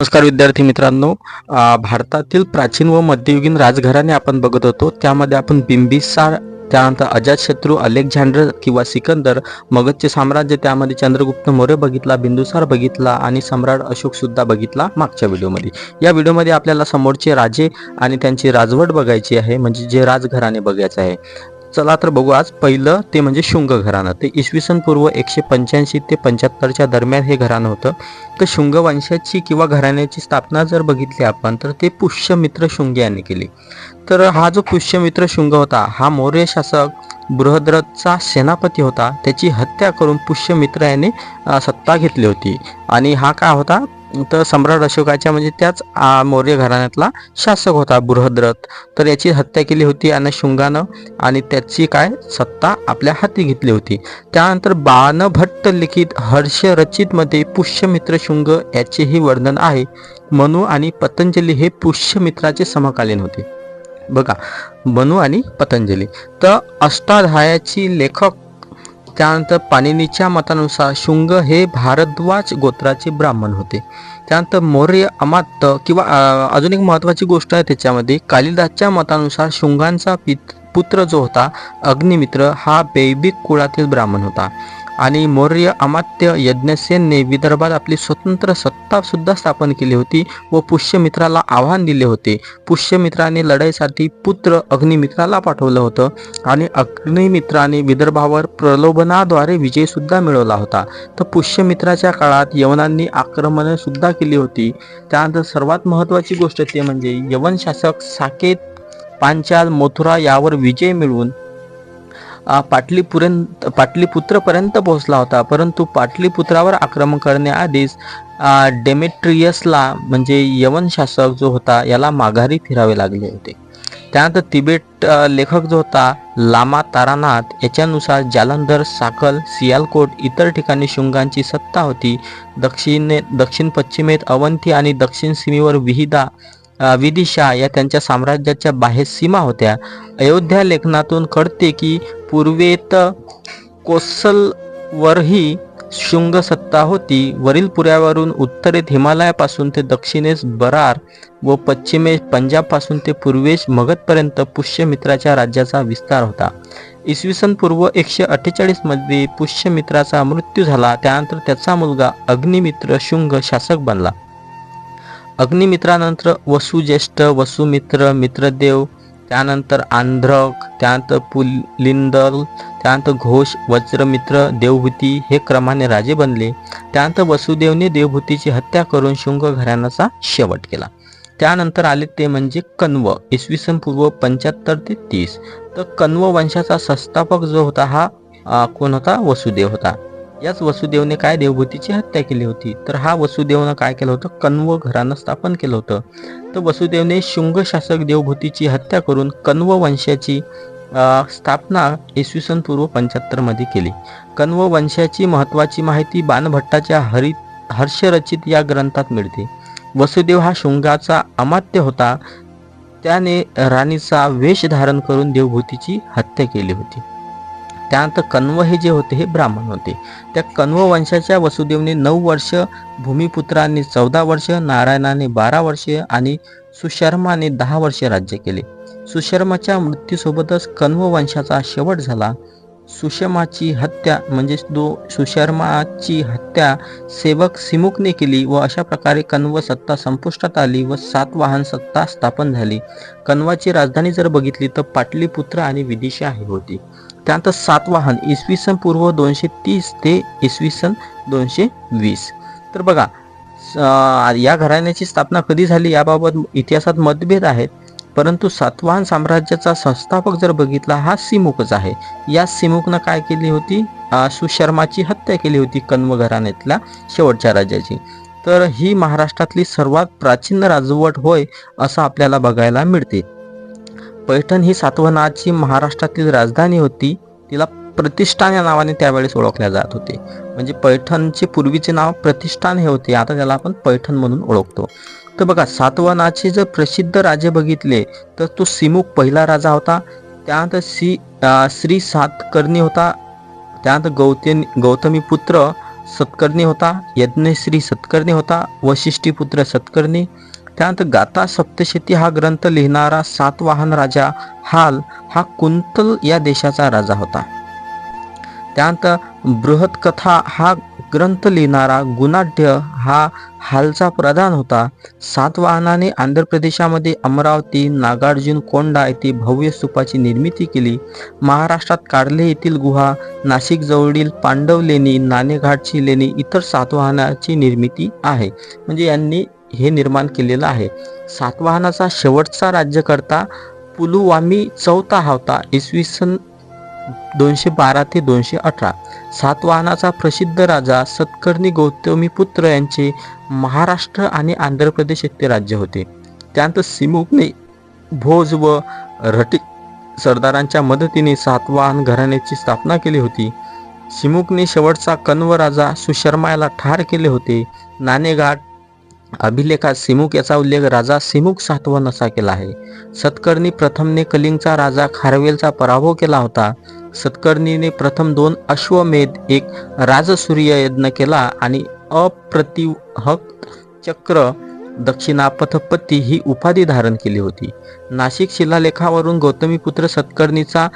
नमस्कार विद्यार्थी मित्रांनो. भारतातील प्राचीन व मध्ययुगीन राजघराणे आपण बघत होतो. त्यामध्ये आपण बिंबिसार त्यानंतर अजातशत्रू अलेक्झांडर किंवा सिकंदर मगधचे साम्राज्य त्यामध्ये चंद्रगुप्त मौर्य बघितला बिंदुसार बघितला आणि सम्राट अशोक सुद्धा बघितला मागच्या व्हिडिओमध्ये. या व्हिडिओमध्ये आपल्याला समोरचे राजे आणि त्यांची राजवट बघायची आहे. म्हणजे जे राजघराणे बघायचं आहे. चला तर बघू आज. पहिलं ते म्हणजे शुंग घराणं. ते इसवी सन पूर्व एकशे पंच्याऐंशी ते पंच्याहत्तरच्या दरम्यान हे घराणं होतं. तर शुंग वंशाची किंवा घराण्याची स्थापना जर बघितली आपण तर ते पुष्यमित्र शुंग यांनी केली. तर हा जो पुष्यमित्र शुंग होता हा मौर्य शासक बृहद्रथचा सेनापती होता. त्याची हत्या करून पुष्यमित्र याने सत्ता घेतली होती. आणि हा काय होता? तर सम्राट अशोकाच्या म्हणजे त्याच मौर्य घराण्यातला शासक होता बृहद्रथ. तर याची हत्या केली होती आणि शुंगानं आणि त्याची काय सत्ता आपल्या हाती घेतली होती. त्यानंतर बाणभट्ट लिखित हर्ष रचितमध्ये पुष्यमित्र शुंग याचेही वर्णन आहे. मनु आणि पतंजली हे पुष्यमित्राचे समकालीन होते. बघा मनु आणि पतंजली. तर अष्टाध्यायाची लेखक त्यानंतर पाणिनीच्या मतानुसार शुंग हे भारद्वाज गोत्राचे ब्राह्मण होते. त्यानंतर मौर्य अमात्य किंवा अजून एक महत्वाची गोष्ट आहे त्याच्यामध्ये कालिदासच्या मतानुसार शुंगांचा पित पुत्र जो होता अग्निमित्र हा बैबिक कुळातील ब्राह्मण होता. आणि मौर्य अमात्य यज्ञसेनने विदर्भात आपली स्वतंत्र सत्ता सत्तासुद्धा स्थापन केली होती व पुष्यमित्राला आव्हान दिले होते. पुष्यमित्राने लढाईसाठी पुत्र अग्निमित्राला पाठवलं होतं आणि अग्निमित्राने विदर्भावर प्रलोभनाद्वारे विजयसुद्धा मिळवला होता. तर पुष्यमित्राच्या काळात यवनांनी आक्रमणसुद्धा केली होती. त्यानंतर सर्वात महत्त्वाची गोष्ट ते म्हणजे यवन शासक साकेत पांचाल मथुरा यावर विजय मिळवून पाटलीपुरंत पाटलीपुत्रपर्यंत पोहोचला होता. परंतु पाटलीपुत्रावर आक्रमण करण्याआधीच डेमेट्रियसला म्हणजे यवन शासक जो होता याला माघारी फिरावे लागले होते. त्यानंतर तिबेट लेखक जो होता लामा तारानाथ याच्यानुसार जालंधर साकल सियालकोट इतर ठिकाणी शुंगांची सत्ता होती. दक्षिणे दक्षिण पश्चिमेत अवंती आणि दक्षिण सीमेवर विहिदा विदिशा या त्यांच्या साम्राज्याच्या बाहेर सीमा होत्या. अयोध्या लेखनातून कळते की पूर्वेत कोसलवरही शुंग सत्ता होती. वरील पुऱ्यावरून उत्तरेत हिमालयापासून ते दक्षिणेस बरार व पश्चिमेस पंजाबपासून ते पूर्वेस मगधपर्यंत पुष्यमित्राच्या राज्याचा विस्तार होता. इसवी सन पूर्व एकशे अठ्ठेचाळीसमध्ये पुष्यमित्राचा मृत्यू झाला. त्यानंतर त्याचा मुलगा अग्निमित्र शुंग शासक बनला. अग्निमित्रानंतर वसुज्येष्ठ वसुमित्र मित्रदेव त्यानंतर आंध्रक त्यानंतर पुलिंदल त्यानंतर घोष वज्रमित्र देवभूती हे क्रमाने राजे बनले. त्यानंतर वसुदेवने देवभूतीची हत्या करून शुंग घराण्याचा शेवट केला. त्यानंतर आले ते म्हणजे कण्व इसवी सन पूर्व पंच्याहत्तर ते तीस. तर कण्व वंशाचा संस्थापक जो होता हा कोण होता? वसुदेव होता. याच वसुदेवने काय देवभूतीची हत्या केली होती? तर हा वसुदेवनं काय केलं होतं? कण्व घरानं स्थापन केलं होतं. तर वसुदेवने शुंग शासक देवभूतीची हत्या करून कण्व वंशाची स्थापना इसवी सन पूर्व पंच्याहत्तरमध्ये केली. कण्व वंशाची महत्वाची माहिती बाणभट्टाच्या हरि हर्षरचित या ग्रंथात मिळते. वसुदेव हा शुंगाचा अमात्य होता. त्याने राणीचा वेश धारण करून देवभूतीची हत्या केली होती. त्यानंतर कण्व हे जे होते हे ब्राह्मण होते. त्या कण्व वंशाच्या वसुदेवने नऊ वर्ष भूमिपुत्रांनी चौदा वर्ष नारायणाने बारा वर्षे आणि सुशर्माने दहा वर्षे राज्य केले. सुशर्माच्या मृत्यूसोबतच कण्व वंशाचा शेवट झाला. सुषमाची हत्या म्हणजेच दो सुशर्माची हत्या सेवक सिमुकने केली व अशा प्रकारे कण्व सत्ता संपुष्टात आली व सातवाहन सत्ता स्थापन झाली. कण्वाची राजधानी जर बघितली तर पाटलीपुत्र आणि विदिशा ही होती. त्यानंतर सातवाहन इसवी सन पूर्व दोनशे तीस ते इसवी सन दोनशे वीस. तर बघा स- या घराण्याची स्थापना कधी झाली याबाबत इतिहासात मतभेद आहेत परंतु सातवाहन साम्राज्याचा संस्थापक जर बघितला हा सिमुकच आहे. या सिमुकनं काय केली होती? सुशर्माची हत्या केली होती कण्व घराण्यातल्या शेवटच्या राज्याची तर ही महाराष्ट्रातली सर्वात प्राचीन राजवट होय असं आपल्याला बघायला मिळते. पैठण ही सातवाहनाची महाराष्ट्रातील राजधानी होती. तिला प्रतिष्ठान या नावाने त्यावेळेस ओळखल्या जात होते. म्हणजे पैठणचे पूर्वीचे नाव प्रतिष्ठान हे होते. आता त्याला आपण पैठण म्हणून ओळखतो. तर बघा सातवनाचे जर प्रसिद्ध राजे बघितले तर तो सिमुख पहिला राजा होता. त्यानंतर सी श्री सातकर्णी होता. त्यानंतर गौतम गौतमी पुत्र सत्कर्णी होता. यज्ञश्री सत्कर्णी होता. वशिष्ठीपुत्र सत्कर्णी. त्यानंतर गाता सप्तशती हा ग्रंथ लिहिणारा सातवाहन राजा हाल हा कुंतल या देशाचा राजा होता. त्यानंतर बृहत कथा हा ग्रंथ लिहिणारा गुणाढ्य हा हालचा प्रधान होता. सातवाहनाने आंध्र प्रदेशामध्ये अमरावती नागार्जुन कोंडा येथे भव्य स्तूपाची निर्मिती केली. महाराष्ट्रात काढले येथील गुहा नाशिक जवळील पांडव लेणी नाणेघाटची लेणी इतर सातवाहनाची निर्मिती आहे. म्हणजे यांनी हे निर्माण केलेलं आहे. सातवाहनाचा शेवटचा राज्यकर्ता पुलुवामी चौथा होता इसवी सन दोनशे बारा ते दोनशे अठरा सातवाहनाचा प्रसिद्ध राजा सत्कर्णी गौतमी पुत्र यांचे महाराष्ट्र आणि आंध्र प्रदेश येथे राज्य होते. त्यानंतर सिमुकने भोज व रटी सरदारांच्या मदतीने सातवाहन घराण्याची स्थापना केली होती. सिमुकने शेवटचा कण्व राजा सुशर्मा याला ठार केले होते. नाणेघाट अभिलेखात सिमुक याचा उल्लेख राजा सिमुक सातवन असा केला आहे. सत्कर्णी प्रथमने कलिंगचा राजा खारवेलचा पराभव केला होता. सत्कर्णीने प्रथम दोन अश्वमेध एक राजसूर्य यज्ञ केला आणि अप्रतिहक चक्र दक्षिणापथपती ही उपाधी धारण केली होती. नाशिक शिलालेखावरून गौतमीपुत्र सत्कर्णीचा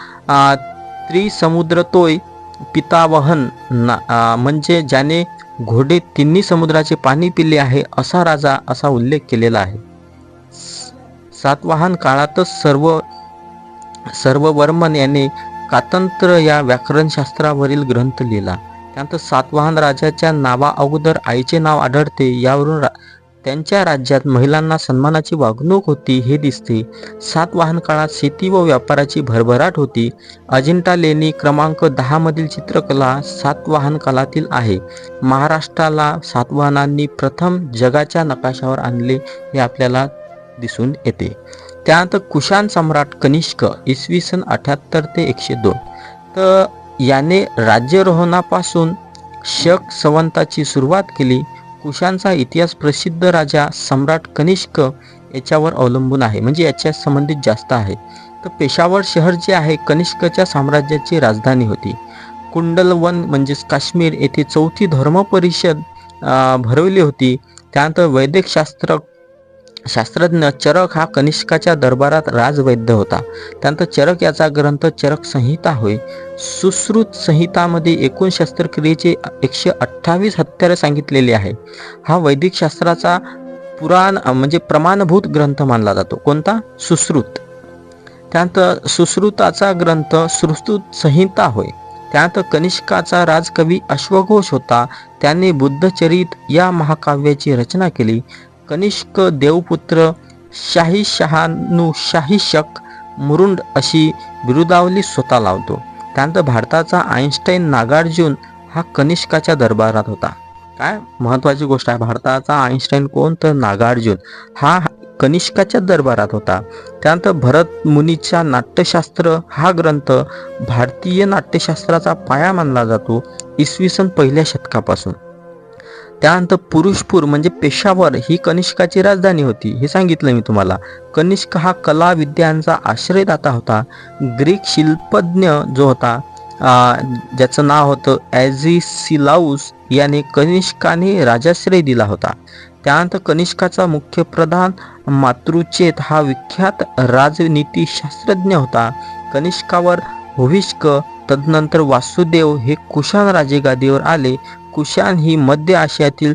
त्रिसमुद्रतोय पितावहन ना म्हणजे ज्याने घोडे तिन्ही समुद्राचे पाणी पिले आहे असा राजा असा उल्लेख केलेला आहे. सातवाहन काळातच सर्व सर्ववर्मन याने कातंत्र या व्याकरणशास्त्रावरील ग्रंथ लिहिला. त्यानंतर सातवाहन राजाच्या नावा अगोदर आईचे नाव आढळते यावरून रा- त्यांच्या राज्यात महिलांना सन्मानाची वागणूक होती हे दिसते. सातवाहन काळात शेती व व्यापाराची भरभराट होती. अजिंठा लेणी क्रमांक दहामधील चित्रकला सातवाहन काळातील आहे. महाराष्ट्राला सातवाहनांनी प्रथम जगाच्या नकाशावर आणले हे आपल्याला दिसून येते. त्यानंतर कुशाण सम्राट कनिष्क इसवी सन अठ्याहत्तर ते एकशे दोन. तर याने राज्यारोहणापासून शक संवंताची सुरुवात केली. कुशांचा इतिहास प्रसिद्ध राजा सम्राट कनिष्क याच्यावर अवलंबून आहे. म्हणजे याच्या संबंधित जास्त आहे. तर पेशावर शहर जे आहे कनिष्कच्या साम्राज्याची राजधानी होती. कुंडलवन म्हणजेच काश्मीर येथे चौथी धर्म परिषद भरवली होती. त्यानंतर वैदिकशास्त्र शास्त्रज्ञ चरक हा कनिष्काच्या दरबारात राजवैद्य होता. त्यानंतर चरक याचा ग्रंथ चरक संहिता होय. सुश्रुत संहितामध्ये एकूण शस्त्रक्रियेचे एकशे अठ्ठावीस हत्यारे सांगितलेले आहे. हा वैदिक शास्त्राचा पुराण म्हणजे प्रमाणभूत ग्रंथ मानला जातो. कोणता? सुश्रुत. त्यानंतर सुश्रुताचा ग्रंथ सुश्रुत संहिता होय. त्यानंतर कनिष्काचा राजकवी अश्वघोष होता. त्याने बुद्धचरित या महाकाव्याची रचना केली. कनिष्क देवपुत्र शाही शहानू शाही शक मुरुंड अशी बिरुदावली स्वतः लावतो. त्यानंतर भारताचा आईन्स्टाईन नागार्जुन हा कनिष्काच्या दरबारात होता. काय महत्वाची गोष्ट आहे भारताचा आईन्स्टाईन कोण? तर नागार्जुन. हा कनिष्काच्या दरबारात होता. त्यानंतर भरत मुनीचा नाट्यशास्त्र हा ग्रंथ भारतीय नाट्यशास्त्राचा पाया मानला जातो इसवी सन पहिल्या शतकापासून. त्यानंतर पुरुषपूर म्हणजे पेशावर ही कनिष्काची राजधानी होती. हे सांगितलं मी तुम्हाला. कनिष्क हा कला विद्यांचा आश्रयदाता होता. ग्रीक शिल्पज्ञ जो होता ज्याचं नाव होतं ॲझिसिलाऊस याने कनिष्काने राजाश्रय दिला होता. त्यानंतर कनिष्काचा मुख्य प्रधान मातृचेत हा विख्यात राजनीतीशास्त्रज्ञ होता. कनिष्कावर होविष्क तदनंतर वासुदेव हे कुशाण राजेगादीवर आले. कुशाण ही मध्य आशियातील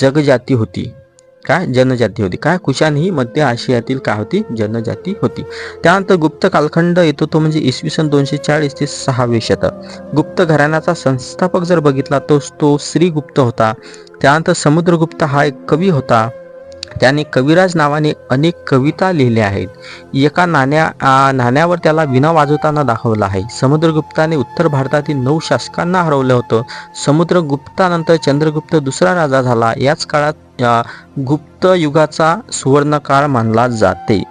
जगजाती होती. काय? जनजाती होती. काय? कुशाण ही मध्य आशियातील काय होती? जनजाती होती. त्यानंतर गुप्त कालखंड येतो तो म्हणजे इसवी सन दोनशे चाळीस ते सहावे शतक. गुप्त घराण्याचा संस्थापक जर बघितला तो तो श्रीगुप्त होता. त्यानंतर समुद्रगुप्त हा एक कवी होता. त्याने कविराज नावाने अनेक कविता लिहिल्या आहेत. एका नाण्या नाण्यावर त्याला विना वाजवताना दाखवलं आहे. समुद्रगुप्ताने उत्तर भारतातील नऊ शासकांना हरवलं होतं. समुद्रगुप्तानंतर चंद्रगुप्त दुसरा राजा झाला. याच काळात गुप्त युगाचा सुवर्णकाळ मानला जाते.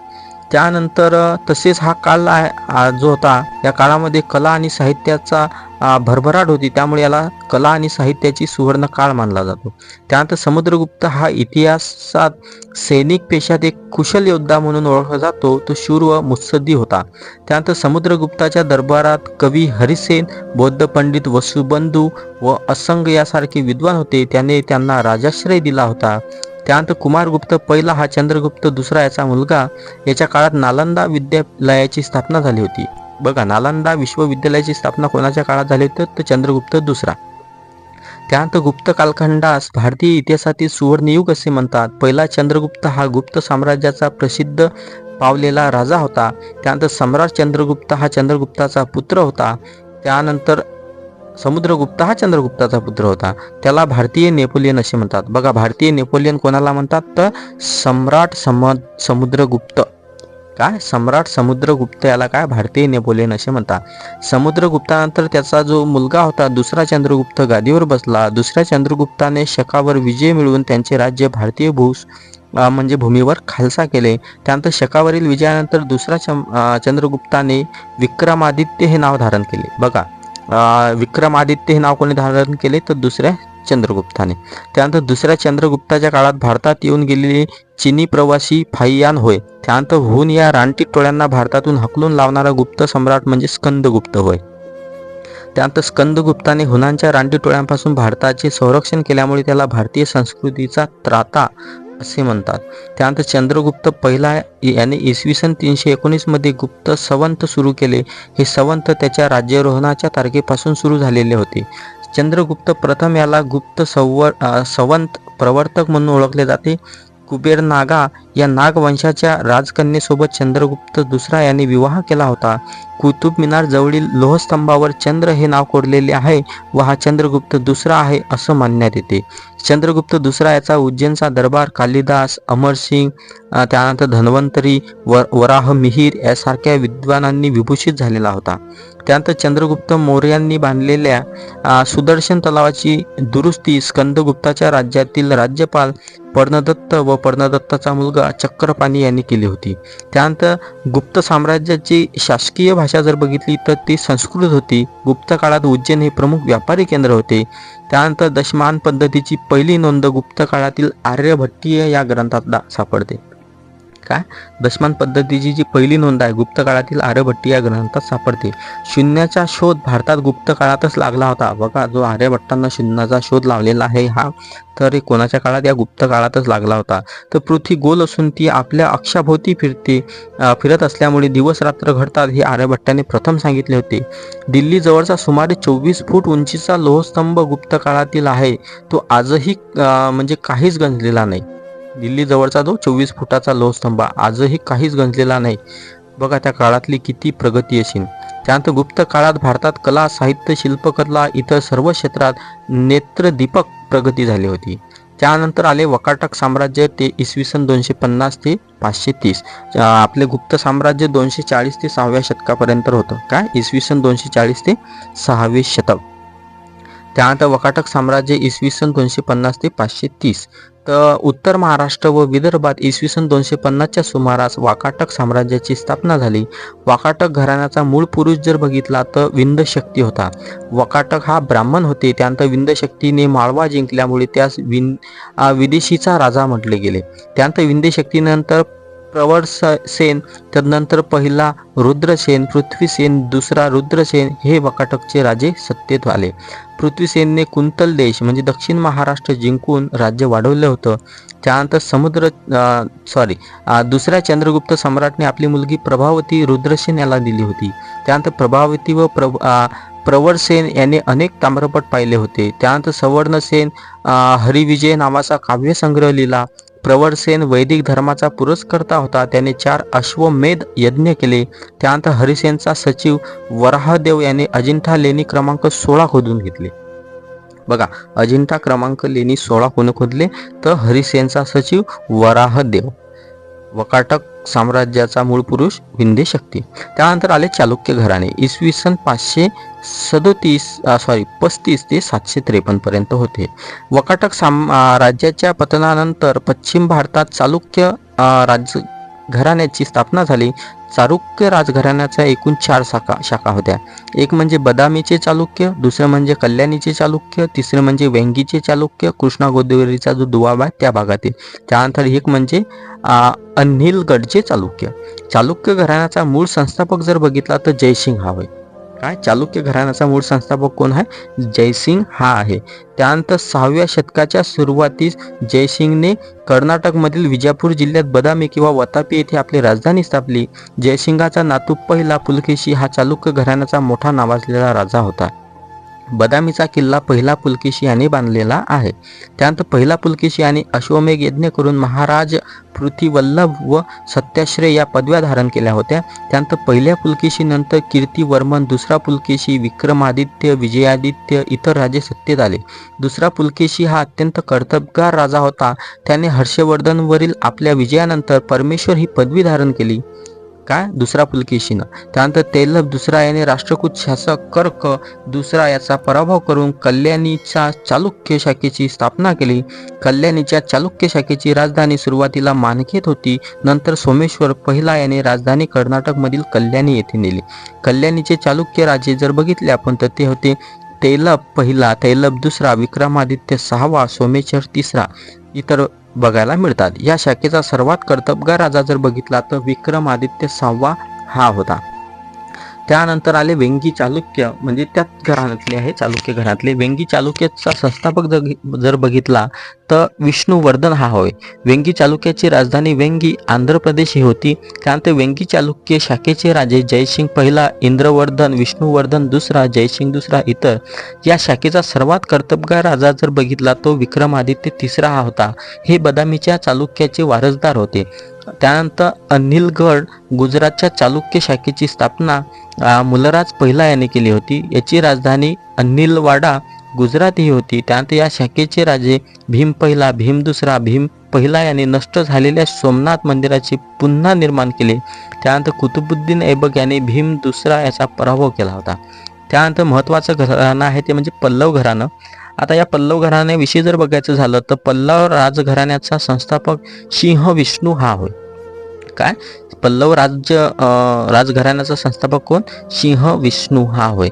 त्यानंतर तसेच हा काल आहे जो होता या काळामध्ये कला आणि साहित्याचा भरभराट होती. त्यामुळे याला कला आणि साहित्याची सुवर्ण काळ मानला जातो. त्यानंतर समुद्रगुप्त हा इतिहासात सैनिक पेशात एक कुशल योद्धा म्हणून ओळखला जातो. तो शूर व मुत्सद्दी होता. त्यानंतर समुद्रगुप्ताच्या दरबारात कवी हरिसेन बौद्ध पंडित वसुबंधू व असंग यासारखे विद्वान होते. त्याने त्यांना राजाश्रय दिला होता. त्यानंतर कुमारगुप्त पहिला हा चंद्रगुप्त दुसरा याचा मुलगा. याच्या काळात नालंदा विद्यालयाची स्थापना झाली होती. बघा नालंदा विश्वविद्यालयाची स्थापना कोणाच्या काळात झाली? होती तर चंद्रगुप्त दुसरा. त्यानंतर गुप्त कालखंडास भारतीय इतिहासातील सुवर्णयुग असे म्हणतात. पहिला चंद्रगुप्त हा गुप्त साम्राज्याचा प्रसिद्ध पावलेला राजा होता. त्यानंतर सम्राट चंद्रगुप्त हा चंद्रगुप्ताचा पुत्र होता. त्यानंतर समुद्रगुप्त हा चंद्रगुप्ताचा पुत्र होता. त्याला भारतीय नेपोलियन असे म्हणतात. बघा भारतीय नेपोलियन कोणाला म्हणतात? तर सम्राट सम समुद्रगुप्त. काय? सम्राट समुद्रगुप्त याला काय? भारतीय नेपोलियन असे म्हणतात. समुद्रगुप्तानंतर त्याचा जो मुलगा होता दुसरा चंद्रगुप्त गादीवर बसला. दुसऱ्या चंद्रगुप्ताने शकावर विजय मिळवून त्यांचे राज्य भारतीय भूस म्हणजे भूमीवर खालसा केले. त्यानंतर शकावरील विजयानंतर दुसरा चम चंद्रगुप्ताने विक्रमादित्य हे नाव धारण केले. बघा विक्रमादित्य हे नाव कोणी धारण केले? तर दुसऱ्या चंद्रगुप्ताने. त्यानंतर दुसऱ्या चंद्रगुप्ताच्या काळात भारतात येऊन गेलेले चिनी प्रवासी फाईयान होय. त्यानंतर हुन या रानटी टोळ्यांना भारतातून हकलून लावणारा गुप्त सम्राट म्हणजे स्कंदगुप्त होय. त्यानंतर स्कंदगुप्ताने हुनांच्या रानटी टोळ्यांपासून भारताचे संरक्षण केल्यामुळे त्याला भारतीय संस्कृतीचा त्राता असे म्हणतात. त्यानंतर चंद्रगुप्त पहिला याने इसवी सन तीनशे एकोणीसमध्ये गुप्त संवंत सुरू केले. हे संवंत त्याच्या राज्यारोहणाच्या तारखेपासून सुरू झालेले होते. चंद्रगुप्त प्रथम याला गुप्त संवर संवंत प्रवर्तक म्हणून ओळखले जाते. कुबेर नागा या नागवंशाच्या राजकन्येसोबत चंद्रगुप्त दुसरा याने विवाह केला होता. कुतुब मिनार जवळील लोहस्तंभावर चंद्र हे नाव कोरलेले आहे व हा चंद्रगुप्त दुसरा आहे असं मानण्यात येते. चंद्रगुप्त दुसरा याचा उज्जैनचा दरबार कालिदास अमरसिंग त्यानंतर धन्वंतरी व वराह मिहीर यासारख्या विद्वानांनी विभूषित झालेला होता. त्यानंतर चंद्रगुप्त मौर्यांनी बांधलेल्या सुदर्शन तलावाची दुरुस्ती स्कंदगुप्ताच्या राज्यातील राज्यपाल पर्णदत्त व पर्णदत्ताचा मुलगा चक्रपाणी यांनी केली होती. त्यानंतर गुप्त साम्राज्याची शासकीय भाषा जर बघितली तर ती संस्कृत होती. गुप्त काळात उज्जैन हे प्रमुख व्यापारी केंद्र होते. त्यानंतर दशमान पद्धतीची पहिली नोंद गुप्त काळातील आर्यभट्टीय या ग्रंथातला सापडते. काय? दशमान पद्धतीची जी पहिली नोंद आहे गुप्त काळातील आर्यभट्टी या ग्रंथात सापडते. शून्याचा शोध भारतात गुप्त काळातच लागला होता. बघा जो आर्यभट्टांना शून्याचा शोध लावलेला आहे हा तर कोणाच्या काळात? या गुप्त काळातच लागला होता. तर पृथ्वी गोल असून ती आपल्या अक्षाभोवती फिरते फिरत असल्यामुळे दिवस रात्र घडतात हे आर्यभट्टाने प्रथम सांगितले होते. दिल्ली जवळचा सुमारे चोवीस फूट उंचीचा लोहस्तंभ गुप्त काळातील आहे. तो आजही म्हणजे काहीच गंजलेला नाही. दिल्लीजवळचा जो चोवीस फुटाचा लोहस्तंभ आजही काहीच गंजलेला नाही. बघा त्या काळातली किती प्रगती असेल त्यानंतर गुप्त काळात भारतात कला साहित्य शिल्पकला इतर सर्व क्षेत्रात नेत्रदीपक प्रगती झाली होती. त्यानंतर आले वकाटक साम्राज्य ते इसवी सन दोनशे पन्नास ते पाचशे तीस. आपले गुप्त साम्राज्य दोनशे चाळीस ते सहाव्या शतकापर्यंत होतं. काय? इसवी सन दोनशे चाळीस ते सहावे शतक. त्यानंतर वकाटक साम्राज्य इसवी सन दोनशे पन्नास ते पाचशे तीस. तर उत्तर महाराष्ट्र व विदर्भात इसवी सन दोनशे पन्नासच्या सुमारास वाकाटक साम्राज्याची स्थापना झाली. वाकाटक घराण्याचा मूळ पुरुष जर बघितला तर विंदशक्ती होता. वकाटक हा ब्राह्मण होते. त्यानंतर विंदशक्तीने माळवा जिंकल्यामुळे त्यास विन विदेशीचा राजा म्हटले गेले. त्यानंतर विंदशक्तीनंतर शक्तीनंतर प्रवर सेन तदनंतर पहिला रुद्रसेन पृथ्वीसेन दुसरा रुद्रसेन हे वकाटकचे राजे सत्तेत आले. पृथ्वीसेनने कुंतल देश म्हणजे दक्षिण महाराष्ट्र जिंकून राज्य वाढवलं होतं. त्यानंतर समुद्र सॉरी दुसऱ्या चंद्रगुप्त सम्राटने आपली मुलगी प्रभावती रुद्रसेन याला दिली होती. त्यानंतर प्रभावती व प्रभ प्रवरसेन याने अनेक ताम्रपट पाहिले होते. त्यानंतर सवर्णसेन हरिविजय नावाचा काव्यसंग्रह लिहिला. प्रवरसेन वैदिक धर्माचा पुरस्कर्ता होता. त्याने चार अश्वमेध यज्ञ केले. त्यानंतर हरिसेनचा सचिव वराहदेव याने अजिंठा लेणी क्रमांक सोळा खोदून घेतले. बघा अजिंठा क्रमांक लेणी सोळा कोण खोदले? तर हरिसेनचा सचिव वराहदेव. वकाटक साम्राज्याचा मूळ पुरुष विंदे शक्ती. त्यानंतर आले चालुक्य घराणे. इसवी सन पाचशे सदोतीस सॉरी पस्तीस ते सातशे त्रेपन्न पर्यंत होते. वकाटक साम राज्याच्या पतनानंतर पश्चिम भारतात चालुक्य राज्य घराण्याची स्थापना झाली. चालुक्य राजघराण्याच्या एकूण चार शाखा शाखा होत्या. एक म्हणजे बदामीचे चालुक्य दुसरं म्हणजे कल्याणीचे चालुक्य तिसरं म्हणजे वेंगीचे चालुक्य कृष्णा गोदावरीचा जो दुवाब आहे त्या भागातील. त्यानंतर एक म्हणजे आ, अनिलगडचे चालुक्य. चालुक्य घराण्याचा मूळ संस्थापक जर बघितला तर जयसिंग हा होय. काय? चालुक्य घराण्याचा मूळ संस्थापक कोण आहे? जयसिंग हा आहे. त्यानंतर सहाव्या शतकाच्या सुरुवातीस जयसिंगने कर्नाटकमधील विजापूर जिल्ह्यात बदामी किंवा वतापी येथे आपली राजधानी स्थापली. जयसिंगाचा नातू पहिला पुलकेशी हा चालुक्य घराण्याचा मोठा नावाजलेला राजा होता. बदामीचा किल्ला पहिला पुलकेशी याने बांधलेला आहे. त्यानंतर पहिला पुलकेशी याने अश्वमेघ यज्ञ करून महाराज पृथ्वीवल्लभ व सत्याश्रय या पदव्या धारण केल्या होत्या. त्यानंतर पहिल्या पुलकेशी नंतर कीर्तिवर्मन दुसरा पुलकेशी विक्रमादित्य विजयादित्य इतर राजे सत्तेत आले. दुसरा पुलकेशी हा अत्यंत कर्तबगार राजा होता. त्याने हर्षवर्धनवरील आपल्या विजयानंतर परमेश्वर ही पदवी धारण केली. काय? दुसरा पुलकेशीनं. त्यानंतर तेलभ दुसरा याने राष्ट्रकूट शासक कर्क दुसरा याचा पराभव करून कल्याणीच्या चालुक्य शाखेची स्थापना केली. कल्याणीच्या चालुक्य शाखेची राजधानी सुरुवातीला मानकेत होती. नंतर सोमेश्वर पहिला याने राजधानी कर्नाटकमधील कल्याणी येथे नेली. कल्याणीचे चालुक्य राजे जर बघितले आपण तर ते होते तेलभ पहिला तैलब दुसरा विक्रमादित्य सहावा सोमेश्वर तिसरा इतर बघायला मिळतात. या शाखेचा सर्वात कर्तबगार राजा जर बघितला तर विक्रमादित्य सहावा हा होता. त्यानंतर आले वेंगी चालुक्य. म्हणजे त्याच घराण्यातले आहे चालुक्य घरातले. वेंगी चालुक्याचा संस्थापक जर जर बघितला तर विष्णुवर्धन हा होय. वेंगी चालुक्याची राजधानी वेंगी आंध्र प्रदेश ही होती. त्यानंतर वेंगी चालुक्य शाखेचे राजे जयसिंग पहिला इंद्रवर्धन विष्णुवर्धन दुसरा जयसिंग दुसरा इतर. या शाखेचा सर्वात कर्तबगार राजा जर बघितला तो विक्रमादित्य तिसरा हा होता. हे बदामीच्या चालुक्याचे वारसदार होते. त्यानंतर अनिलगड गुजरातच्या चालुक्य शाखेची स्थापना मुलराज पहिला याने केली होती. याची राजधानी अनिलवाडा गुजरात ही होती. त्यानंतर या शाखेचे राजे भीम पहिला भीम दुसरा भीम पहिला याने नष्ट झालेल्या सोमनाथ मंदिराचे पुन्हा निर्माण केले. त्यानंतर कुतुबुद्दीन ऐबक याने भीम दुसरा याचा पराभव केला होता. त्यानंतर महत्त्वाचं घराणं आहे ते म्हणजे पल्लव घराणं. आता या पल्लव घराण्याविषयी जर बघायचं झालं तर पल्लव राजघराण्याचा संस्थापक सिंह विष्णू हा होय. काय? पल्लव राज्य राजघराण्याचा संस्थापक कोण? सिंह विष्णू हा होय.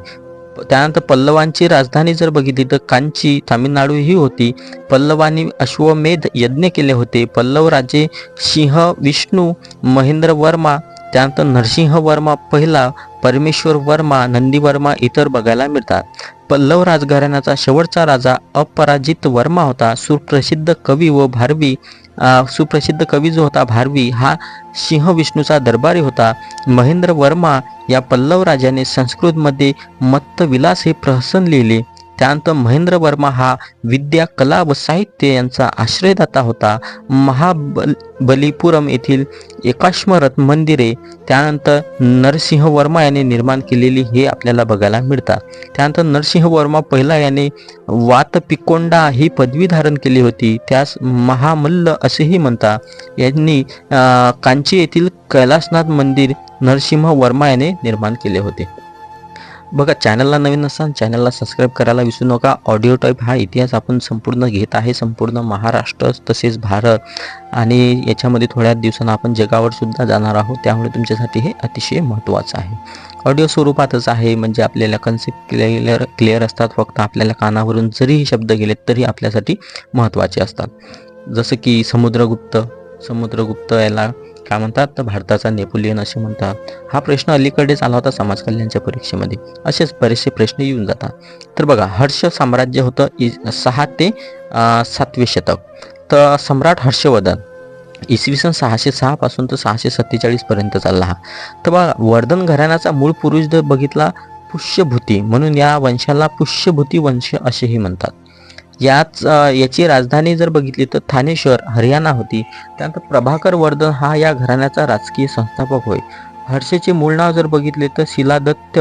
त्यानंतर पल्लवांची राजधानी जर बघितली तर कांची तामिळनाडू ही होती. पल्लवांनी अश्वमेध यज्ञ केले होते. पल्लव राजे सिंह विष्णू महेंद्र वर्मा त्यानंतर नरसिंह वर्मा पहिला परमेश्वर वर्मा नंदी वर्मा इतर बघायला मिळतात. पल्लव राजघराण्याचा शेवटचा राजा अपराजित वर्मा होता. सुप्रसिद्ध कवी व भारवी सुप्रसिद्ध कवी जो होता भारवी हा सिंह विष्णूचा दरबारी होता. महेंद्र वर्मा या पल्लव राजाने संस्कृतमध्ये मत्तविलास हे प्रहसन लिहिले. त्यानंतर महेंद्र वर्मा हा विद्या कला व साहित्य यांचा आश्रयदाता होता. महाबल बलीपुरम येथील एकाश्मरथ मंदिरे त्यानंतर नरसिंह वर्मा याने निर्माण केलेली हे आपल्याला बघायला मिळतात. त्यानंतर नरसिंह वर्मा पहिला याने वातपिकोंडा ही पदवी धारण केली होती. त्यास महामल्ल असेही म्हणतात. यांनी कांची येथील कैलासनाथ मंदिर नरसिंह वर्मा याने निर्माण केले होते. बघा चॅनलला नवीन असाल चॅनलला सबस्क्राईब करायला विसरू नका. ऑडिओ टाईप हा इतिहास आपण संपूर्ण घेत आहे संपूर्ण महाराष्ट्र तसेच भारत. आणि याच्यामध्ये थोड्या दिवसांना आपण जगावर सुद्धा जाणार आहोत. त्यामुळे तुमच्यासाठी हे अतिशय महत्त्वाचं आहे. ऑडिओ स्वरूपातच आहे म्हणजे आपल्याला कन्सेप्ट क्लिअर क्लिअर असतात. फक्त आपल्याला कानावरून जरीही शब्द गेलेत तरी आपल्यासाठी महत्त्वाचे असतात. जसं की समुद्रगुप्त समुद्रगुप्त याला काय म्हणतात? तर भारताचा नेपोलियन असे म्हणतात. हा प्रश्न अलीकडेच आला होता समाज कल्याणच्या परीक्षेमध्ये. असेच बरेचसे प्रश्न येऊन जातात. तर बघा हर्ष साम्राज्य होतं इ सहा ते सातवे शतक. तर सम्राट हर्षवर्धन इसवी सन सहाशे सहापासून तर सहाशे सत्तेचाळीसपर्यंत चालला हा. तर बघा वर्धन घराण्याचा मूळ पुरुष जर बघितला पुष्यभूती म्हणून या वंशाला पुष्यभूती वंश असेही म्हणतात. याच याची राजधानी जर बघितली तर ठाणे हरियाणा होती. त्यानंतर प्रभाकर वर्धन हा या घराण्याचा राजकीय संस्थापक होय. हर्षेचे मूळ नाव जर बघितले तर शिलादत्त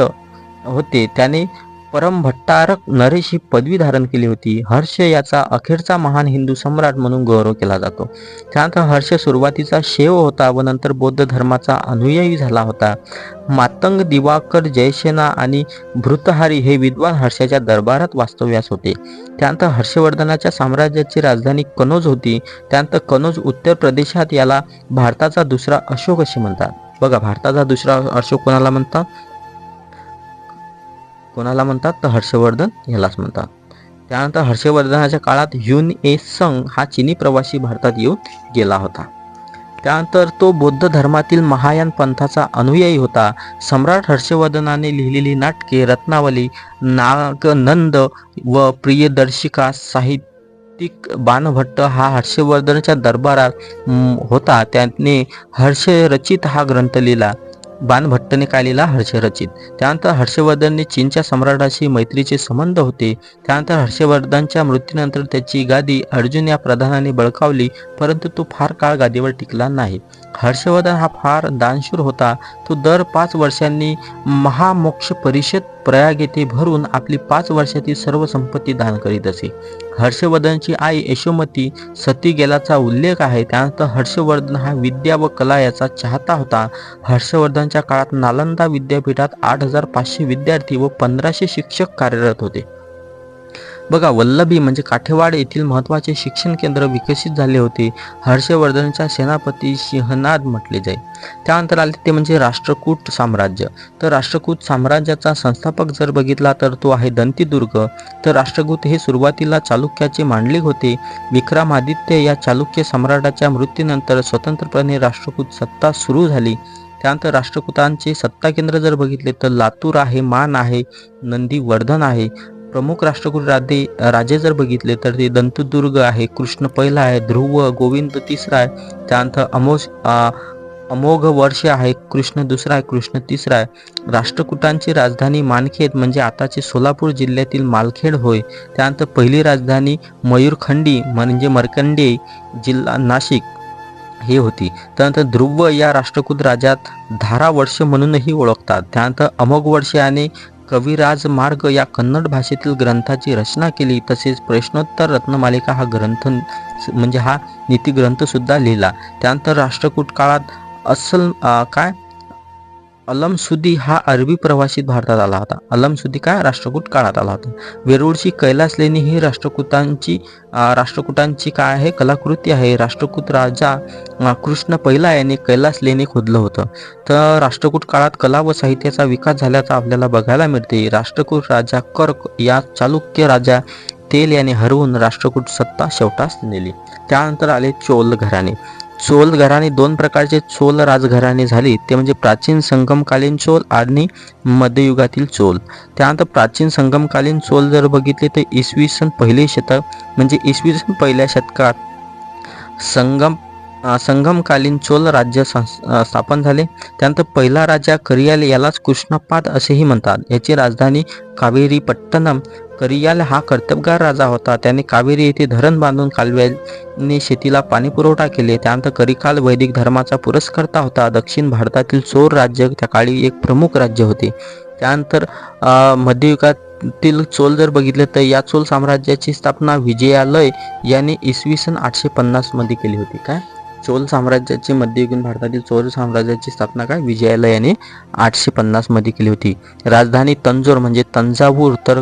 होते. त्याने परमभट्टारक नरेश ही पदवी धारण केली होती. हर्ष याचा अखेरचा महान हिंदू सम्राट म्हणून गौरव केला जातो. त्यानंतर हर्ष सुरुवातीचा शैव होता व नंतर बौद्ध धर्माचा अनुयायी झाला होता. मातंग दिवाकर जयसेना आणि भृतहारी हे विद्वान हर्षाच्या दरबारात वास्तव्यास होते. त्यानंतर हर्षवर्धनाच्या साम्राज्याची राजधानी कनोज होती. त्यानंतर कनोज उत्तर प्रदेशात याला भारताचा दुसरा अशोक असे म्हणतात. बघा भारताचा दुसरा अशोक कोणाला म्हणतात? कोणाला म्हणतात? तर हर्षवर्धन यालाच म्हणतात. त्यानंतर हर्षवर्धनाच्या काळात ह्युन ए संग हा चिनी प्रवासी भारतात येऊन गेला होता. त्यानंतर तो बौद्ध धर्मातील महायान पंथाचा अनुयायी होता. सम्राट हर्षवर्धनाने लिहिलेली नाटके रत्नावली नागनंद व प्रियदर्शिका साहित्यिक बाणभट्ट हा हर्षवर्धनच्या दरबारात होता. त्याने हर्षरचित हा ग्रंथ लिहिला. बाणभट्टने काय लिहिला हर्षरचित. त्यानंतर हर्षवर्धनने चीनच्या सम्राटाशी मैत्रीचे संबंध होते. त्यानंतर हर्षवर्धनच्या मृत्यूनंतर त्याची गादी अर्जुन या प्रधानाने बळकावली परंतु तो फार काळ गादीवर टिकला नाही. हर्षवर्धन हा फार दानशूर होता. तो दर पाच वर्षांनी महामोक्ष परिषद प्रयाग येथे भरून आपली पाच वर्षातील सर्व संपत्ती दान करीत असे. हर्षवर्धनची आई यशोमती सती गेलाचा उल्लेख आहे. त्यानंतर हर्षवर्धन हा विद्या व कला याचा चाहता होता. हर्षवर्धनच्या काळात नालंदा विद्यापीठात आठ हजार पाचशे विद्यार्थी व पंधराशे शिक्षक कार्यरत होते. बघा वल्लभी म्हणजे काठेवाड येथील महत्त्वाचे शिक्षण केंद्र विकसित झाले होते हर्षवर्धनच्या सेनापती सिंहनाद म्हटले जाईल त्यानंतर आले ते म्हणजे राष्ट्रकूट साम्राज्य. तर राष्ट्रकूट साम्राज्याचा संस्थापक जर बघितला तर तो आहे दंतीदुर्ग. तर राष्ट्रकूट हे सुरुवातीला चालुक्याचे मांडलिक होते. विक्रमादित्य या चालुक्य सम्राटाच्या मृत्यूनंतर स्वतंत्रपणे राष्ट्रकूट सत्ता सुरू झाली. त्यानंतर राष्ट्रकुतांचे सत्ता केंद्र जर बघितले तर लातूर आहे मान आहे नंदीवर्धन आहे. प्रमुख राष्ट्रकुल राधे राजे जर बघितले तर ते दंतदुर्ग आहे कृष्ण पहिला आहे ध्रुव गोविंद तिसरा आहे त्यानंतर अमोश अमोघ वर्ष आहे कृष्ण दुसरा आहे कृष्ण तिसरा आहे. राष्ट्रकुटांची राजधानी मानखेड म्हणजे आताचे सोलापूर जिल्ह्यातील मालखेड होय. त्यानंतर पहिली राजधानी मयूरखंडी म्हणजे मरकंडे जिल्हा नाशिक हे होती. त्यानंतर ध्रुव या राष्ट्रकुट राजात धारा वर्ष म्हणूनही ओळखतात. त्यानंतर अमोघ वर्ष आणि कविराज मार्ग या कन्नड भाषेतील ग्रंथाची रचना केली. तसेच प्रश्नोत्तर रत्नमालिका हा ग्रंथ म्हणजे हा नीतिग्रंथसुद्धा लिहिला. त्यानंतर राष्ट्रकूट काळात अस्सल काय? अलमसुदी हा अरबी प्रवासीत भारतात आला होता. अलमसुदी काय? राष्ट्रकूट काळात आला होता. वेरूळची कैलास लेणी ही राष्ट्रकूटांची राष्ट्रकुटांची राष्ट्रकूटांची काय आहे? कलाकृती आहे. राष्ट्रकूट राजा कृष्ण पहिला याने कैलास लेणी खोदलं होतं. तर राष्ट्रकूट काळात कला व साहित्याचा विकास झाल्याचा आपल्याला बघायला मिळते. राष्ट्रकूट राजा कर्क या चालुक्य राजा तेल याने हरवून राष्ट्रकूट सत्ता शेवटास नेली. त्यानंतर आले चोल घराणे. चोल घराणे दोन प्रकारचे चोल राजघराणे झाली. ते म्हणजे प्राचीन संगमकालीन चोल आणि मध्ययुगातील चोल. त्यानंतर प्राचीन संगमकालीन चोल जर बघितले तर इसवी सन पहिले शतक म्हणजे इसवी सन पहिल्या शतकात संगम संगमकालीन चोल राज्य संस- स्थापन झाले. त्यानंतर पहिला राजा करियाल यालाच कृष्णपाद असेही म्हणतात. याची राजधानी कावेरीपट्टणम करियाल हा कर्तबगार राजा होता. त्याने कावेरी येथे धरण बांधून कालव्याने शेतीला पाणीपुरवठा केले. त्यानंतर करिकाल वैदिक धर्माचा पुरस्कर्ता होता. दक्षिण भारतातील चोर राज्य त्या काळी एक प्रमुख राज्य होते. त्यानंतर मध्ययुगात मध्ययुगातील चोल जर बघितले तर या चोल साम्राज्याची स्थापना विजयालय याने इसवी सन आठशे पन्नासमध्ये केली होती. काय? चोल साम्राज्याची मध्ययुगीन भारतातील चोल साम्राज्याची स्थापना काय? विजयालय याने आठशे पन्नासमध्ये केली होती. राजधानी तंजोर म्हणजे तंजावूर तर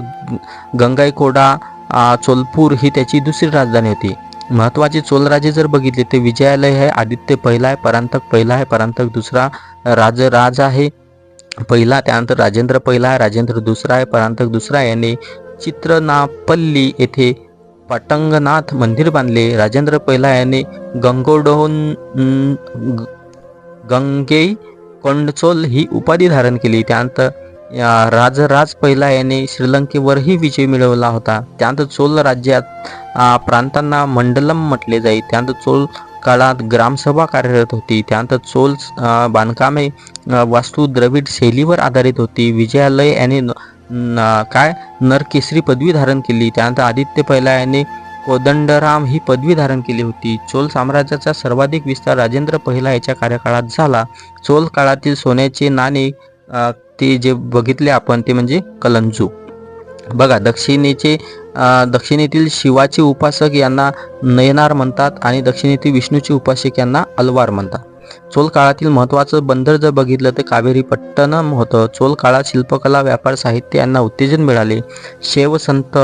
गंगाईकोडा चोलपूर ही त्याची दुसरी राजधानी होती. महत्त्वाचे चोलराजे जर बघितले ते विजयालय आहे आदित्य पहिला आहे परांतक पहिला आहे परांतक दुसरा राजराज आहे. पहिला त्यानंतर राजेंद्र पहिला आहे राजेंद्र दुसरा आहे परांतक दुसरा याने चित्रनापल्ली येथे पटंगनाथ मंदिर बांधले. राजेंद्र पहिला याने गंगोडोन ग- गंगेई कोंडचोल ही उपाधी धारण केली. त्यानंतर राजराज पहिला याने श्रीलंकेवरही विजय मिळवला होता. त्यानंतर चोल राज्यात प्रांतांना मंडलम म्हटले जाई. त्यानंतर चोल काळात ग्रामसभा कार्यरत होती. त्यानंतर चोल बांधकामे वास्तू द्रविड शैलीवर आधारित होती. विजयालय याने काय? नरकेसरी पदवी धारण केली. त्यानंतर आदित्य पहिला याने कोदंडराम ही पदवी धारण केली होती. चोल साम्राज्याचा सर्वाधिक विस्तार राजेंद्र पहिला याच्या कार्यकाळात झाला. चोल काळातील सोन्याचे नाणे ते जे बघितले आपण ते म्हणजे कलंजू. बघा दक्षिणेचे दक्षिणेतील शिवाचे उपासक यांना नयनार म्हणतात आणि दक्षिणेतील विष्णूचे उपासक यांना अलवार म्हणतात. चोल काळातील महत्त्वाचं बंदर जर बघितलं तर कावेरी पट्टणम होतं. चोल काळात शिल्पकला व्यापार साहित्य यांना उत्तेजन मिळाले. शैव संत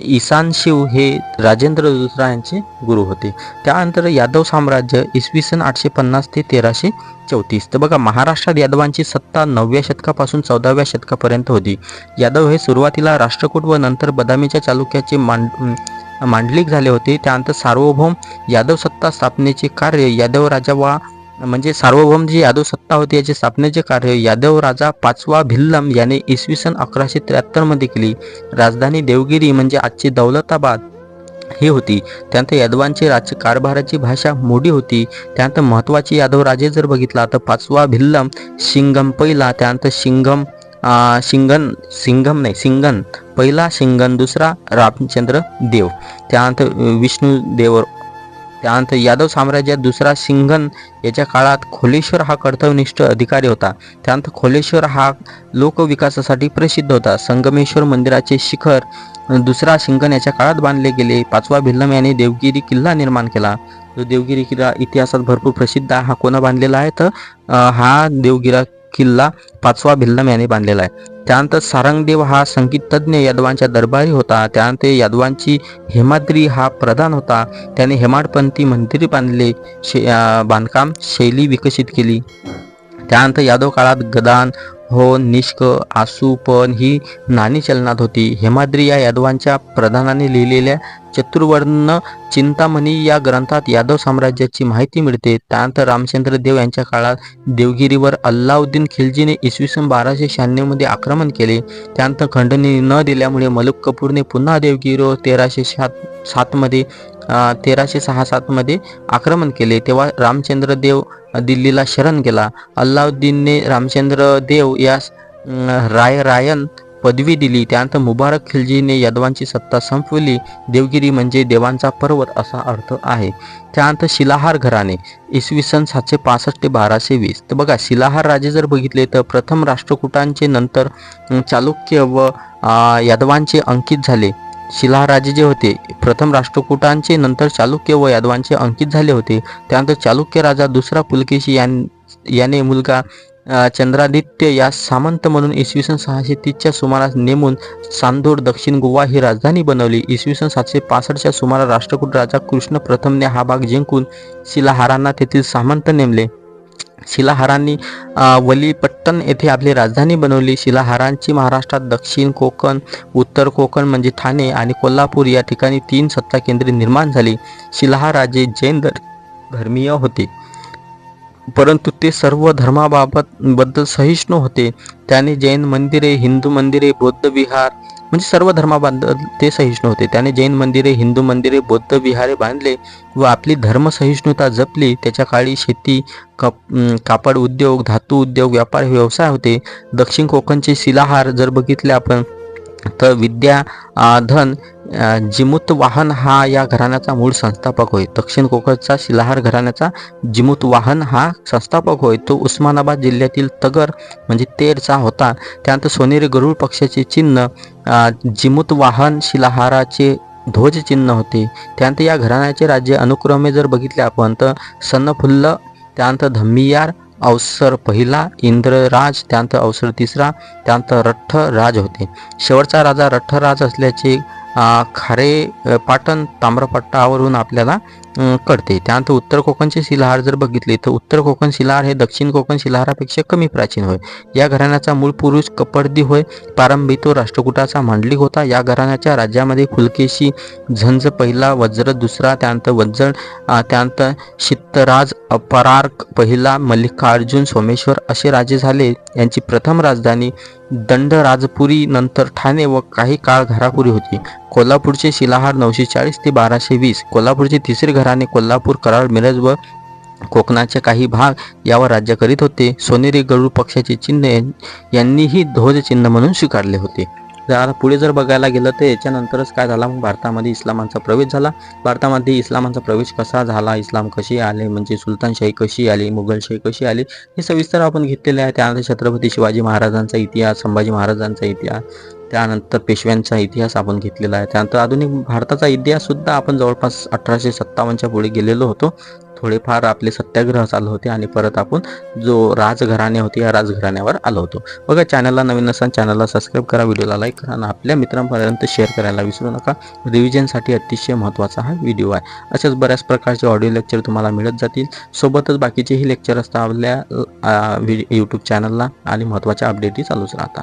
ईसान शिव हे राजेंद्र दुसरा यांचे गुरु होते. त्यानंतर यादव साम्राज्य इसवी सन आठशे पन्नास ते तेराशे चौतीस. तर बघा महाराष्ट्रात यादवांची सत्ता नवव्या शतकापासून चौदाव्या शतकापर्यंत होती. यादव हे सुरुवातीला राष्ट्रकूट व नंतर बदामीच्या चालुक्याचे मांड मांडलिक झाले होते. त्यानंतर सार्वभौम यादव सत्ता स्थापनेचे कार्य यादव राजा वा म्हणजे सार्वभौम जी यादव सत्ता होती याचे स्थापनेचे कार्य यादव राजा पाचवा भिल्लम याने इसवी सन अकराशे त्र्याहत्तरमध्ये केली. राजधानी देवगिरी म्हणजे आजची दौलताबाद ही होती. त्यानंतर यादवांची राज्य कारभाराची भाषा मोडी होती. त्यानंतर महत्वाची यादव राजे जर बघितला तर पाचवा भिल्लम शिंगम पहिला त्यानंतर शिंगम शिंगन सिंगम नाही सिंगन पहिला शिंगन दुसरा रामचंद्र देव. त्यानंतर विष्णू देव त्यानंतर यादव साम्राज्यात दुसरा सिंघन याच्या काळात खोलेश्वर हा कर्तव्यनिष्ठ अधिकारी होता. त्यानंतर खोलेश्वर हा लोकविकासासाठी प्रसिद्ध होता. संगमेश्वर मंदिराचे शिखर दुसरा सिंघन याच्या काळात बांधले गेले. पाचवा भिल्लम याने देवगिरी किल्ला निर्माण केला. जो देवगिरी किल्ला इतिहासात भरपूर प्रसिद्ध हा कोणा बांधलेला आहे? तर हा देवगिरा किल्ला पाचवा भिल्लम याने बांधलेला आहे. त्यानंतर सारंगदेव हा संगीततज्ञ यादवांच्या दरबारी होता. त्यानंतर यादवांची हेमाद्री हा प्रधान होता. त्याने हेमाडपंथी मंदिर बांधले शे बांधकाम शैली विकसित केली. त्यानंतर यादव काळात गदान हो निष्क आसूपन ही नाणी चलनात होती. हेमाद्री या यादवांच्या प्रधानाने लिहिलेल्या चतुर्वर्ण चिंतामणी या ग्रंथात यादव साम्राज्याची माहिती मिळते. त्यानंतर रामचंद्र देव यांच्या काळात देवगिरीवर अल्लाउद्दीन खिलजीने इसवी सन बाराशे शहाण्णवमध्ये आक्रमण केले. त्यानंतर खंडणी न दिल्यामुळे मलुक कपूरने पुन्हा देवगिरीवर तेराशे सात सातमध्ये तेराशे सहा सातमध्ये आक्रमण केले. तेव्हा रामचंद्र देव दिल्लीला शरण गेला. अल्लाउद्दीनने रामचंद्र देव यास राय रायन पदवी दिली. त्यानंतर मुबारक खिलजीने यादवांची सत्ता संपवली. देवगिरी म्हणजे देवांचा पर्वत असा अर्थ आहे. त्यानंतर शिलाहार घराणे इसवी सन सातशे पासष्ट ते बाराशे वीस. तर बघा शिलाहार राजे जर बघितले तर प्रथम राष्ट्रकूटांचे नंतर चालुक्य व यादवांचे अंकित झाले. शिलाहाराजे जे होते प्रथम राष्ट्रकूटांचे नंतर चालुक्य व यादवांचे अंकित झाले होते. त्यानंतर चालुक्य राजा दुसरा पुलकेशी यां याने मुलगा चंद्रादित्य या सामंत म्हणून इसवी सन सहाशे तीसच्या सुमारास नेमून चांदोड दक्षिण गोवा ही राजधानी बनवली. इसवी सन सातशे पासष्टच्या सुमारास राष्ट्रकूट राजा कृष्ण प्रथमने हा भाग जिंकून शिलाहारांना तेथील सामंत नेमले. शिलाहारांनी वलीपट्टण येथे आपली राजधानी बनवली. शिलाहारांची महाराष्ट्रात दक्षिण कोकण उत्तर कोकण म्हणजे ठाणे आणि कोल्हापूर या ठिकाणी तीन सत्ता केंद्रे निर्माण झाली. शिलाहार राजे जैन धर- धर्मीय होते. परंतु ते सर्व धर्माबाबत बद्दल सहिष्णू होते. त्याने जैन मंदिरे हिंदू मंदिरे बौद्ध विहार म्हणजे सर्व धर्माबद्दल ते सहिष्णू होते. त्याने जैन मंदिरे हिंदू मंदिरे बौद्ध विहारे बांधले व आपली धर्मसहिष्णुता जपली. त्याच्या काळी शेती कप कापड उद्योग धातू उद्योग व्यापार हे व्यवसाय होते. दक्षिण कोकणचे शिलाहार जर बघितले आपण तर विद्या धन जिमुत वाहन हा या घराण्याचा मूळ संस्थापक होय. दक्षिण कोकणचा शिलाहार घराण्याचा जिमुत वाहन हा संस्थापक होय. तो उस्मानाबाद जिल्ह्यातील तगर म्हणजे तेरचा होता. त्यानंतर सोनेरी गरुड पक्षाचे चिन्ह अं, जिमुत वाहन शिलाहाराचे ध्वज चिन्ह होते. त्यानंतर या घराण्याचे राज्य अनुक्रमे जर बघितले आपण तर सन्नफुल्ल त्यानंतर धम्मियार अवसर पहिला इंद्रराज त्यानंतर अवसर तिसरा त्यानंतर रठ्ठ राज होते. शेवटचा राजा रठ्ठराज असल्याचे खारे पाटण ताम्रपट्टावरून आपल्याला कळते. त्यानंतर उत्तर कोकणचे शिलाहार जर बघितले तर उत्तर कोकण शिलाहार हे दक्षिण कोकण शिलाहारापेक्षा कमी प्राचीन होय. या घराण्याचा मूळ पुरुष कपडदी होय. प्रारंभी तो राष्ट्रकुटाचा मांडलिक होता. या घराण्याच्या राज्यामध्ये फुलकेशी झंज पहिला वज्र दुसरा त्यानंतर वज्जळ त्यानंतर शित्तराज अपरार्क पहिला मल्लिकार्जुन सोमेश्वर असे राजे झाले. यांची प्रथम राजधानी दंडराजपुरी नंतर ठाणे व काही काळ घरापुरी होती. कोल्हापूरचे शिलाहार नऊशे चाळीस ते बाराशे वीस. कोल्हापूरचे तिसरे घराणे कोल्हापूर कराड मिरज व कोकणाचे काही भाग यावर राज्य करीत होते. सोनेरी गरुड पक्षाचे चिन्ह यांनीही ध्वज चिन्ह म्हणून स्वीकारले होते. जर आता पुढे जर बघायला गेलं तर याच्यानंतरच काय झाला? मग भारतामध्ये इस्लामांचा प्रवेश झाला. भारतामध्ये इस्लामांचा प्रवेश कसा झाला? इस्लाम कशी आले? म्हणजे सुलतानशाही कशी आली? मुघलशाही कशी आली? हे सविस्तर आपण घेतलेले आहे. त्यानंतर छत्रपती शिवाजी महाराजांचा इतिहास संभाजी महाराजांचा इतिहास त्यानंतर पेशव्यांचा इतिहास आपण घेतलेला आहे. त्यानंतर आधुनिक भारताचा इतिहास सुद्धा आपण जवळपास अठराशे सत्तावन्नच्या पुढे गेलेलो होतो. थोडेफार आपले सत्याग्रह चालू होते आणि परत आपण जो राजघराणे होते या राजघराण्यावर आलो होतो. बघा चॅनलला नवीन असाल चॅनलला सबस्क्राईब करा व्हिडिओला लाईक करा आणि आपल्या मित्रांपर्यंत शेअर करायला विसरू नका. रिव्हिजनसाठी अतिशय महत्त्वाचा हा व्हिडिओ आहे. अशाच बऱ्याच प्रकारचे ऑडिओ लेक्चर तुम्हाला मिळत जातील. सोबतच बाकीचेही लेक्चर असतात आपल्या यूट्यूब चॅनलला आणि महत्त्वाच्या अपडेटही चालूच राहतात.